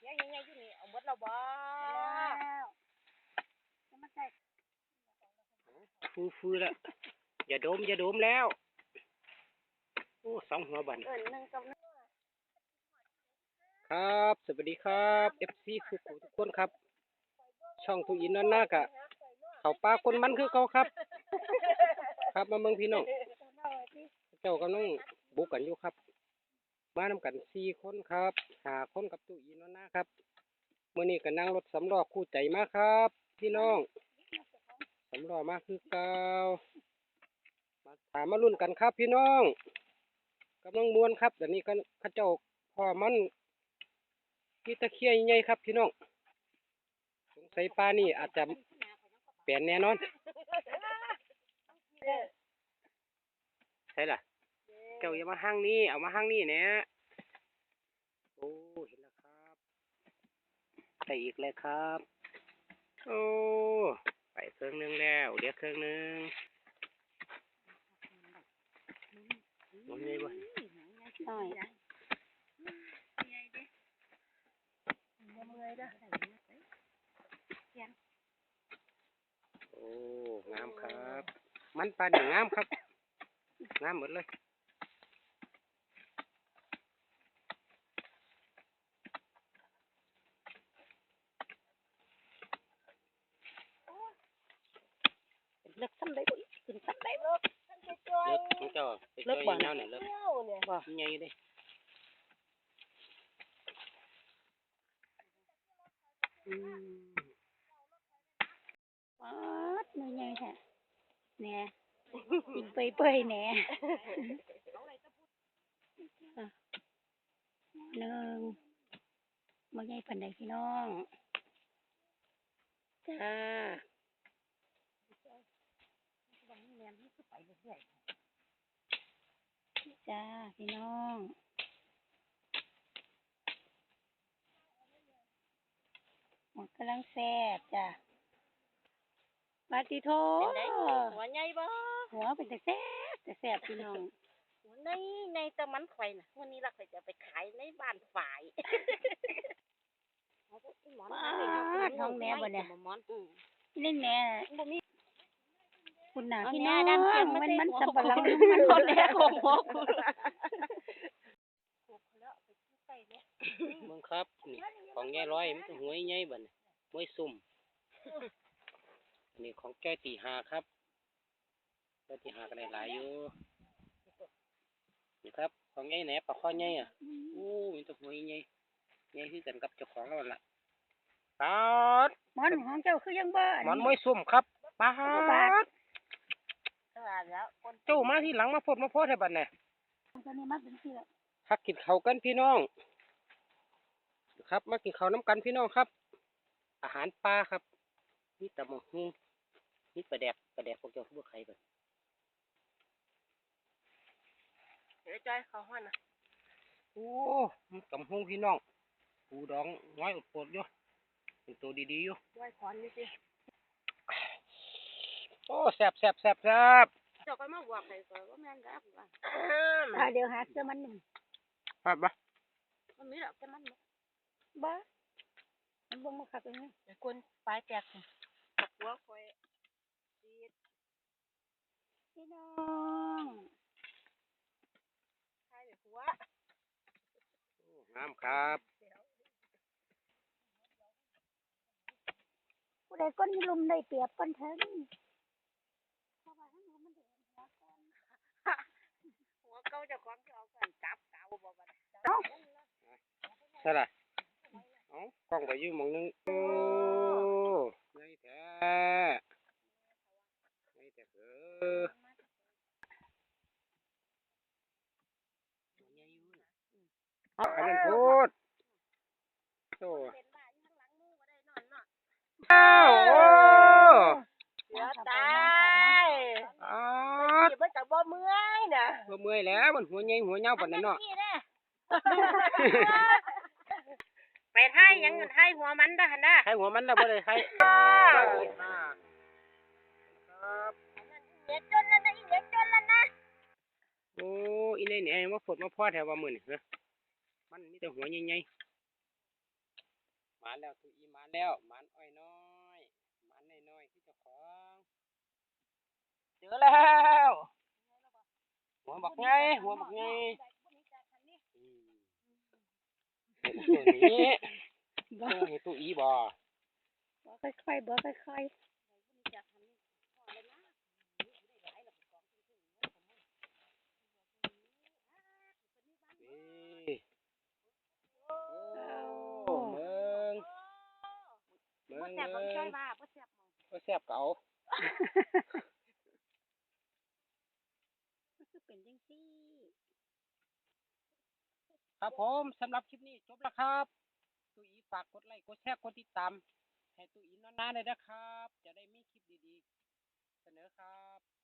เดี๋ยวยังไงอยู่นี่เอาหมดแล้วบ่ฟูฟูแล้วอย่าดมอย่าดมแล้วโอ้สองหัวบันเอิ้นหนึงกับหนึงครับ สวัสดีครับ FC ทุกผู้ทุกคนครับ ช่องทุกอินนั่นนากะเขาปลาคนมันคือเขาครับ ครับมาเมืองพี่น้องเจ้ากำลังบุกกันอยู่ครับ มานำกันสี่คนครับหาคนกับตู้อินนั่นนะครับเมื่อนี้ก็นั่งรถสำรอคู่ใจมาครับ พี่น้องสำรอมาคือเก่ามาถามมารุ่นกันครับ พี่น้องกำลังมวนครับเดี๋ยวนี้ก็เข้าเจ้าพ่อมันที่ตะเคียนใหญ่ครับ พี่น้องสงสัยปลานี่อาจจะเปลี่ยนแน่นอนใช่ล่ะ เจ้าอย่ามาห้างนี้เอามาห้างนี้เนี่ยโอ้เห็นแล้วครับใส่อีกเลยครับ โอ้ไปเครื่องหนึงแล้วเดี๋ยวเครื่องหนึงมันไงบ่หน่อยโอ้งามครับ มันปลาเนี่ยงามครับงามหมดเลย เลิกซ้ำได้บ่อีกขึ้นซ้ำได้บ่เลิกของเจ้าไปเลิเจ้ากบ่อีเงาเนี่ยเลิกเที่ยวเนี่ยบ่ใหญ่อยู่เด้อืมป๊าดหน่อยใหญ่แท้แหน่กินเปื่อยๆแหน่อะหนึ่งบ่ใหญ่ปานใดพี่น้องจ้า จ้าพี่น้องหมดกำลังแซ่บจ้ะปาติโทหัวใหญ่บ่หัวเป็นแต่แซ่บแต่แซ่บพี่น้องหัวในในแต่มันข่อยน่ะวันนี้เราข่อยจะไปขายในบ้านฝ่ายเอาพวกอีหมอนว้ามาให้เขดท้องแม่บ่เนี่ยหมอนอืมนี่แน่บ่มี คุณน่ะเอาพี่แน่น้องดันเสียงมันมันใส่สับปะหลังหัวมันกูคนแรกของหัวกูเมืองครับนี่ของแง่ร้อยมันต้องหัวใหญ่บัดนี้มวยซุ่มอันนี่ของแก้ตีหาครับแก้ตีหากันได้หลายอยู่นี่ครับของใหญ่แหนปลาข้อใหญ่อะโอ้มันต้องหัวใหญ่ใหญ่คือกันกับเจ้าของแล้วล่ะปาดหมอนของเจ้าคือยังบ้าหมอนมวยซุ่มครับปาดก็ว่าแล้วคนเจ้ามาที่หลังมาพดมาโพดให้บัดเนี่ยตัวนี้มาเป็นที่ละพักกินข้าวกันพี่น้อง ครับ มากินข้าวน้ำกันพี่น้องครับ อาหารปลาครับนี่ตะมงฮูนี่ปลาแดกปลาแดกพวกเจ้าพวกใครบัดเดี๋ยวจ้อยเขาฮ้อนน่ะโอ้มันตำฮูพี่น้องปูดองน้อยอดปดอยู่เป็นตัวดีๆอยู่จ้อยขอนนี่สิโอ้แซ่บแซ่บแซ่บแซ่บ เจ้าก็มาบอกให้ก่อนว่าแม่นแล้วว่าอ่าเดี๋ยวหาเสื้อมันหนึ่งครับปะมันมีดอกแต่มันบ่บ้ามันบ่มาขับอย่างนี้แต่คนปลายแตกนี่ตักหัวข่อยพี่น้องทายแบบหัวงามครับ ผู้ใดก้นมีลมได้เปรียบก้นเถิง หัว เก่าเจ้าของจะเอากันจับเก่าบ่บัดใช่ละเอ้ากล้องไปอยู่หมองนึงโอ้ไงแท้ไงแต่เอออันนั้นพูดโอ้อ้าวโอ้เสือตายอ้า เก็บไว้จากบ่เมื่อยน่ะบ่เมื่อยแล้วมันหัวใหญ่หัวเหี่ยวปานนั้นเนาะนี่แน่ไปไทยยังเงินไทยหัวมันเด้อหั่นน่ะใครหัวมันน่ะบ่ได้ใครครับเด็กจนแล้วนะอีเด็กจนแล้วนะโอ้อีนี่นี่มาฝดมาพอแถวว่ามื้อนี่ฮะมันมีแต่หัวใหญ่ๆมาแล้วตุอีมาแล้วหมันอ้อยน้อยหมันน้อยๆที่เจ้าของ เจอแล้วหัวบักไงหัวบักไงอืมเห็นตัวนี้บ่เออเห็นตัวอีบ่บ่ค่อยๆบ่ค่อยนี่โอ้เมืองเมืองบ่เมืแซ่บบ่องช่วยว่าบ่แซ่บหมองก็แซ่บเก่าๆมันคือ เป็นจังซี่ ครับผมสำหรับคลิปนี้จบแล้วครับ ตุยฝากกดไลค์กดแชร์กดติดตามให้ตุยนอนๆเลยนะครับ จะได้มีคลิปดีๆ เสนอครับ